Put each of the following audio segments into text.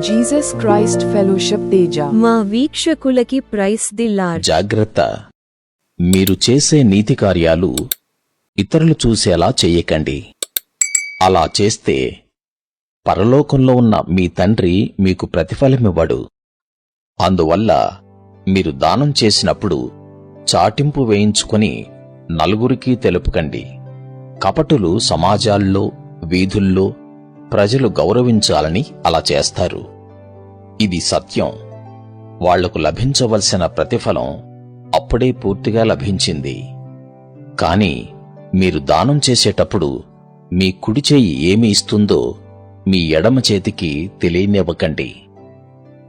Jesus Christ fellowship Teja మా వీక్షకులకి price the lord. జాగ్రత్త. మీరు చేసే నీతి కార్యాలు ఇతరులు చూసేలా చెయ్యకండి అలా చేస్తే పరలోకంలో ఉన్న మీ తండ్రి మీకు ప్రతిఫలమివ్వడు. అందువల్ల మీరు దానం చేసినప్పుడు చాటింపు వేయించుకొని నలుగురికి తెలుపకండి. కపటులు సమాజాల్లో వీధుల్లో ప్రజలు గౌరవించాలని అలా చేస్తారు. ఇది సత్యం. వాళ్ళకు లభించవలసిన ప్రతిఫలం అప్పుడే పూర్తిగా లభించింది. కాని మీరు దానం చేసేటప్పుడు మీ కుడి చేయి ఏమి ఇస్తుందో మీ ఎడమ చేతికి తెలియనివ్వకండి.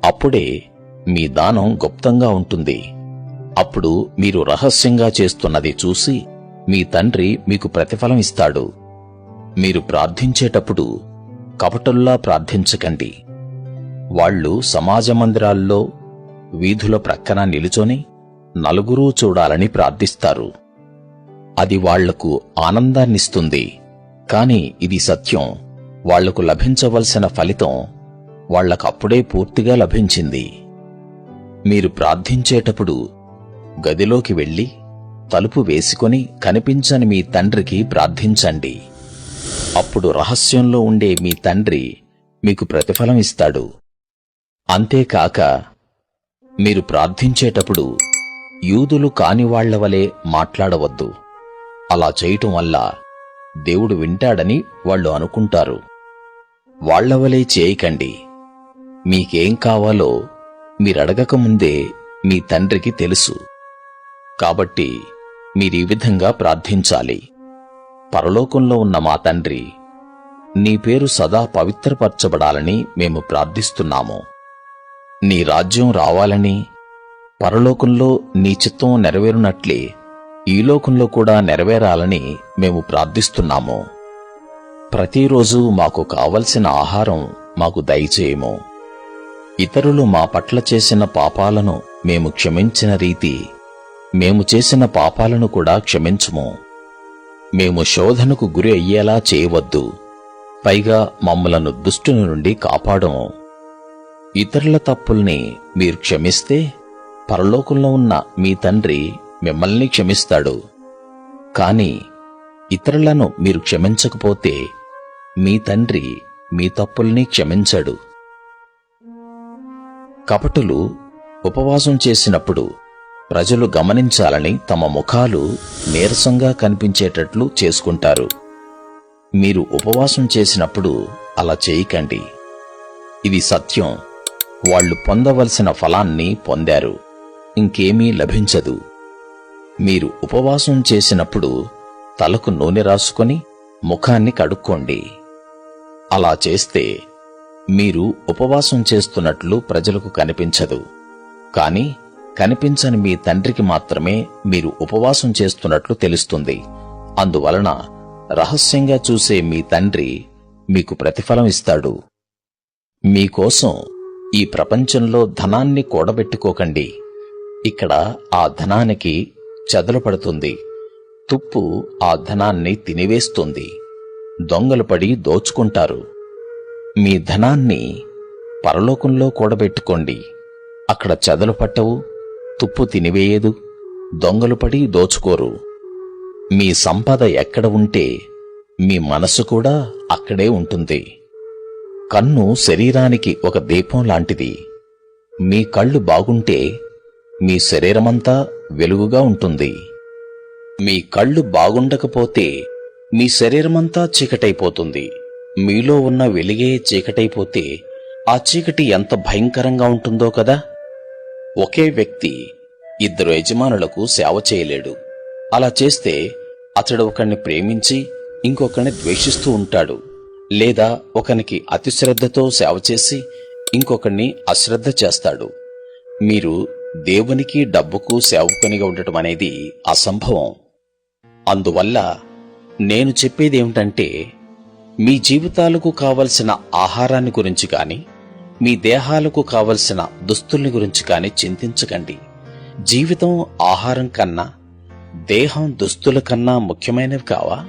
అప్పుడే మీ దానం గుప్తంగా ఉంటుంది. అప్పుడు మీరు రహస్యంగా చేస్తున్నది చూసి మీ తండ్రి మీకు ప్రతిఫలం ఇస్తాడు. మీరు ప్రార్థించేటప్పుడు కపటుల్లా ప్రార్థించకండి. వాళ్ళు సమాజ మందిరాల్లో వీధుల ప్రక్కన నిలుచొని నలుగురూ చూడాలని ప్రార్థిస్తారు. అది వాళ్ళకు ఆనందాన్నిస్తుంది. కాని ఇది సత్యం. వాళ్ళకు లభించవలసిన ఫలితం వాళ్ళకప్పుడే పూర్తిగా లభించింది. మీరు ప్రార్థించేటప్పుడు గదిలోకి వెళ్ళి తలుపు వేసుకొని కనిపించని మీ తండ్రికి ప్రార్థించండి. అప్పుడు రహస్యంలో ఉండే మీ తండ్రి మీకు ప్రతిఫలం ఇస్తాడు. అంతేకాక మీరు ప్రార్థించేటప్పుడు యూదులు కానివాళ్ళ వలె మాట్లాడవద్దు. అలా చేయటం వల్ల దేవుడు వింటాడని వాళ్ళు అనుకుంటారు. వాళ్ళవలే చేయకండి. మీకేం కావాలో మీరడగకముందే మీ తండ్రికి తెలుసు. కాబట్టి మీరీ విధంగా ప్రార్థించాలి. పరలోకంలో ఉన్న మా తండ్రి నీ పేరు సదా పవిత్రపరచబడాలని మేము ప్రార్థిస్తున్నాము. నీ రాజ్యం రావాలని పరలోకంలో నీ చిత్తం నెరవేరునట్లే ఈ లోకంలో కూడా నెరవేరాలని మేము ప్రార్థిస్తున్నాము. ప్రతిరోజు మాకు కావలసిన ఆహారం మాకు దయచేయము. ఇతరులు మా పట్ల చేసిన పాపాలను మేము క్షమించిన రీతి మేము చేసిన పాపాలను కూడా క్షమించుము. మేము శోధనకు గురి అయ్యేలా చేయవద్దు. పైగా మమ్మలను దుష్టుని నుండి కాపాడము ఇతరుల తప్పుల్ని మీరు క్షమిస్తే పరలోకంలో ఉన్న మీ తండ్రి మిమ్మల్ని క్షమిస్తాడు. కాని ఇతరులను మీరు క్షమించకపోతే మీ తండ్రి మీ తప్పుల్ని క్షమించడు. కపటులు ఉపవాసం చేసినప్పుడు ప్రజలు గమనించాలని తమ ముఖాలు నీరసంగా కనిపించేటట్లు చేసుకుంటారు. మీరు ఉపవాసం చేసినప్పుడు అలా చేయకండి. ఇది సత్యం. వాళ్ళు పొందవలసిన ఫలాన్ని పొందారు. ఇంకేమీ లభించదు. మీరు ఉపవాసం చేసినప్పుడు తలకు నూనె రాసుకొని ముఖాన్ని కడుక్కోండి. అలా చేస్తే మీరు ఉపవాసం చేస్తున్నట్లు ప్రజలకు కనిపించదు. కానీ కనిపించని మీ తండ్రికి మాత్రమే మీరు ఉపవాసం చేస్తున్నట్లు తెలుస్తుంది. అందువలన రహస్యంగా చూసే మీ తండ్రి మీకు ప్రతిఫలం ఇస్తాడు. మీకోసం ఈ ప్రపంచంలో ధనాన్ని కూడబెట్టుకోకండి. ఇక్కడ ఆ ధనానికి చెదలు పడుతుంది. తుప్పు ఆ ధనాన్ని తినివేస్తుంది. దొంగలు పడి దోచుకుంటారు. మీ ధనాన్ని పరలోకంలో కూడబెట్టుకోండి. అక్కడ చెదలు పట్టవు తుప్పు తినివేయదు దొంగలు పడి దోచుకోరు. మీ సంపద ఎక్కడ ఉంటే మీ మనసు కూడా అక్కడే ఉంటుంది. కన్ను శరీరానికి ఒక దీపం లాంటిది. మీ కళ్ళు బాగుంటే మీ శరీరమంతా వెలుగుగా ఉంటుంది. మీ కళ్ళు బాగుండకపోతే మీ శరీరమంతా చీకటైపోతుంది. మీలో ఉన్న వెలిగే చీకటైపోతే ఆ చీకటి ఎంత భయంకరంగా ఉంటుందో కదా! ఒకే వ్యక్తి ఇద్దరు యజమానులకు సేవ చేయలేడు. అలా చేస్తే అతడు ఒకరిని ప్రేమించి ఇంకొకరిని ద్వేషిస్తూ ఉంటాడు. లేదా ఒకనికి అతిశ్రద్ధతో సేవ చేసి ఇంకొకరిని అశ్రద్ధ చేస్తాడు. మీరు దేవునికి డబ్బుకు సేవకునిగా ఉండటం అనేది అసంభవం. అందువల్ల నేను చెప్పేదేమిటంటే మీ జీవితాలకు కావలసిన ఆహారాన్ని గురించి కానీ మీ దేహాలకు కావలసిన దుస్తుల్ని గురించి కాని చింతించకండి. జీవితం ఆహారం కన్నా దేహం దుస్తుల కన్నా ముఖ్యమైనవి కావా?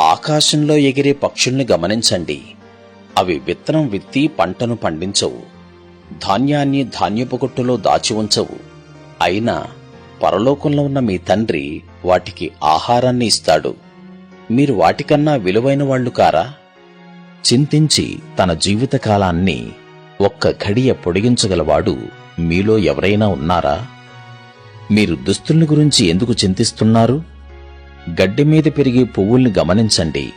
ఆకాశంలో ఎగిరే పక్షుల్ని గమనించండి. అవి విత్తనం విత్తి పంటను పండించవు. ధాన్యాన్ని ధాన్యపు కొట్టులో దాచి ఉంచవు. అయినా పరలోకంలో ఉన్న మీ తండ్రి వాటికి ఆహారాన్ని ఇస్తాడు. మీరు వాటికన్నా విలువైన వాళ్ళు కారా? చింతించి తన జీవితకాలాన్ని ఒక్క ఘడియ పొడిగించగలవాడు మీలో ఎవరైనా ఉన్నారా? మీరు దుస్తుల్ని గురించి ఎందుకు చింతిస్తున్నారు? గడ్డి మీద పెరిగే పువ్వుల్ని గమనించండి.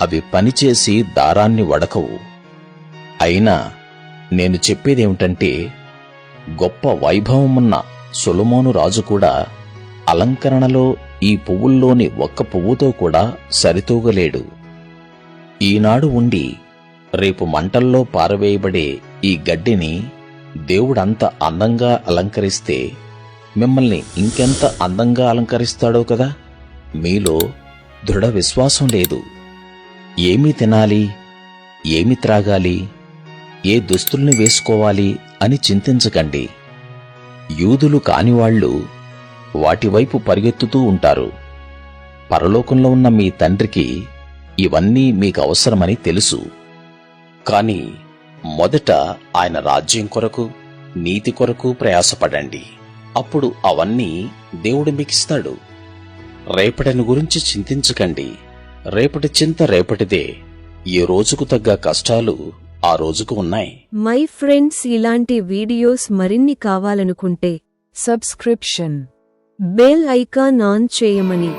అవి పనిచేసి దారాన్ని వడకవు. అయినా నేను చెప్పేదేమిటంటే గొప్ప వైభవమున్న సొలొమోను రాజు కూడా అలంకరణలో ఈ పువ్వుల్లోని ఒక్క పువ్వుతో కూడా సరితూగలేడు. ఈనాడు ఉండి రేపు మంటల్లో పారవేయబడే ఈ గడ్డిని దేవుడంత అందంగా అలంకరిస్తే మిమ్మల్ని ఇంకెంత అందంగా అలంకరిస్తాడో కదా? మీలో దృఢ విశ్వాసం లేదు. ఏమి తినాలి? ఏమి త్రాగాలి? ఏ దుస్తుల్ని వేసుకోవాలి అని చింతించకండి. యూదులు కానివాళ్ళు వాటివైపు పరిగెత్తుతూ ఉంటారు. పరలోకంలో ఉన్న మీ తండ్రికి ఇవన్నీ మీకు అవసరమని తెలుసు. కానీ మొదట ఆయన రాజ్యం కొరకు నీతి కొరకు ప్రయాసపడండి. అప్పుడు అవన్నీ దేవుడు మీకిస్తాడు. రేపటిని గురించి చింతించకండి. రేపటి చింత రేపటిదే. ఈ రోజుకు తగ్గ కష్టాలు ఆ రోజుకు ఉన్నాయి. మై ఫ్రెండ్స్ ఇలాంటి వీడియోస్ మరిన్ని కావాలనుకుంటే సబ్స్క్రిప్షన్ బెల్ ఐకాన్ ఆన్ చేయమని